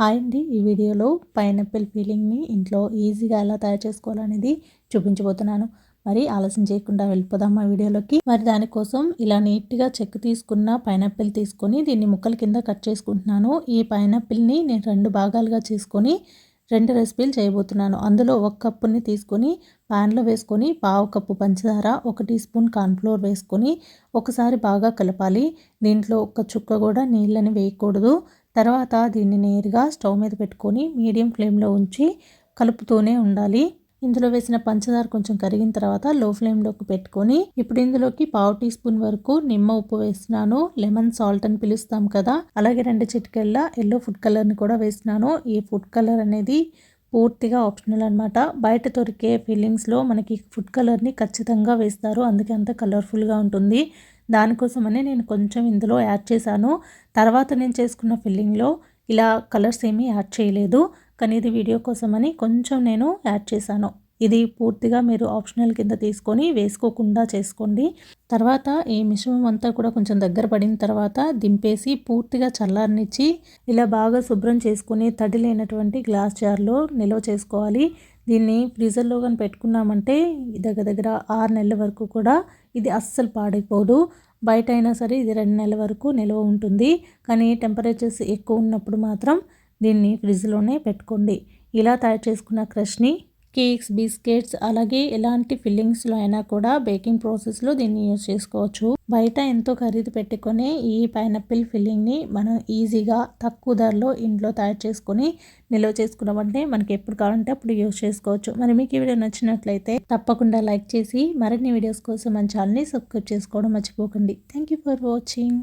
Hi అండి. ఈ వీడియోలో పైనాపిల్ ఫీలింగ్ని ఇంట్లో ఈజీగా ఎలా తయారు చేసుకోవాలనేది చూపించబోతున్నాను. మరి ఆలస్యం చేయకుండా వెళ్ళిపోదాం మా వీడియోలోకి. మరి దానికోసం ఇలా నీట్గా చెక్ తీసుకున్న పైనాపిల్ తీసుకొని దీన్ని ముక్కల కింద కట్ చేసుకుంటున్నాను. ఈ పైనాపిల్ని నేను రెండు భాగాలుగా చేసుకొని రెండు రెసిపీలు చేయబోతున్నాను. అందులో ఒక కప్పుని తీసుకొని ప్యాన్లో వేసుకొని పావు కప్పు పంచదార ఒక టీ స్పూన్ కార్న్ఫ్లోర్ వేసుకొని ఒకసారి బాగా కలపాలి. దీంట్లో ఒక చుక్క కూడా నీళ్ళని వేయకూడదు. తర్వాత దీన్ని నేరుగా స్టవ్ మీద పెట్టుకొని మీడియం ఫ్లేమ్లో ఉంచి కలుపుతూనే ఉండాలి. ఇందులో వేసిన పంచదార కొంచెం కరిగిన తర్వాత లో ఫ్లేమ్లోకి పెట్టుకొని ఇప్పుడు ఇందులోకి పావు టీ స్పూన్ వరకు నిమ్మ ఉప్పు వేసినాను లెమన్ సాల్ట్ అని పిలుస్తాం కదా. అలాగే రెండు చిటికెళ్ళ ఎల్లో ఫుడ్ కలర్ని కూడా వేసినాను ఈ ఫుడ్ కలర్ అనేది పూర్తిగా ఆప్షనల్ అనమాట బయట దొరికే ఫీలింగ్స్లో మనకి ఫుడ్ కలర్ని ఖచ్చితంగా వేస్తారు. అందుకే అంత కలర్ఫుల్గా ఉంటుంది. దానికోసమనే నేను కొంచెం ఇందులో యాడ్ చేశాను. తర్వాత నేను చేసుకున్న ఫిల్లింగ్లో ఇలా కలర్స్ ఏమీ యాడ్ చేయలేదు. కానీ ఇది వీడియో కోసమని కొంచెం నేను యాడ్ చేశాను. ఇది పూర్తిగా మీరు ఆప్షనల్ కింద తీసుకొని వేసుకోకుండా చేసుకోండి. తర్వాత ఈ మిశ్రమం అంతా కూడా కొంచెం దగ్గర పడిన తర్వాత దింపేసి పూర్తిగా చల్లారనిచ్చి ఇలా బాగా శుభ్రం చేసుకుని తడి లేనటువంటి గ్లాస్ జార్లో నిల్వ చేసుకోవాలి. దీన్ని ఫ్రీజర్లో కానీ పెట్టుకున్నామంటే దగ్గర దగ్గర ఆరు నెలల వరకు కూడా ఇది అస్సలు పాడైపోదు. బయట అయినా సరే ఇది రెండు నెలల వరకు నిల్వ ఉంటుంది. కానీ టెంపరేచర్స్ ఎక్కువ ఉన్నప్పుడు మాత్రం దీన్ని ఫ్రిడ్జ్లోనే పెట్టుకోండి. ఇలా తయారు చేసుకున్న క్రష్ని కేక్స్ బిస్కెట్స్ అలాగే ఎలాంటి ఫిల్లింగ్స్లో అయినా కూడా బేకింగ్ ప్రాసెస్లో దీన్ని యూజ్ చేసుకోవచ్చు. బయట ఎంతో ఖరీదు పెట్టుకొని ఈ పైనాపిల్ ఫిల్లింగ్ని మనం ఈజీగా తక్కువ ధరలో ఇంట్లో తయారు చేసుకొని నిల్వ చేసుకున్నామంటే మనకి ఎప్పుడు కావాలంటే అప్పుడు యూజ్ చేసుకోవచ్చు. మరి మీకు ఈ వీడియో నచ్చినట్లయితే తప్పకుండా లైక్ చేసి మరిన్ని వీడియోస్ కోసం మన ఛానల్ని సబ్స్క్రైబ్ చేసుకోవడం మర్చిపోకండి. Thank you for watching.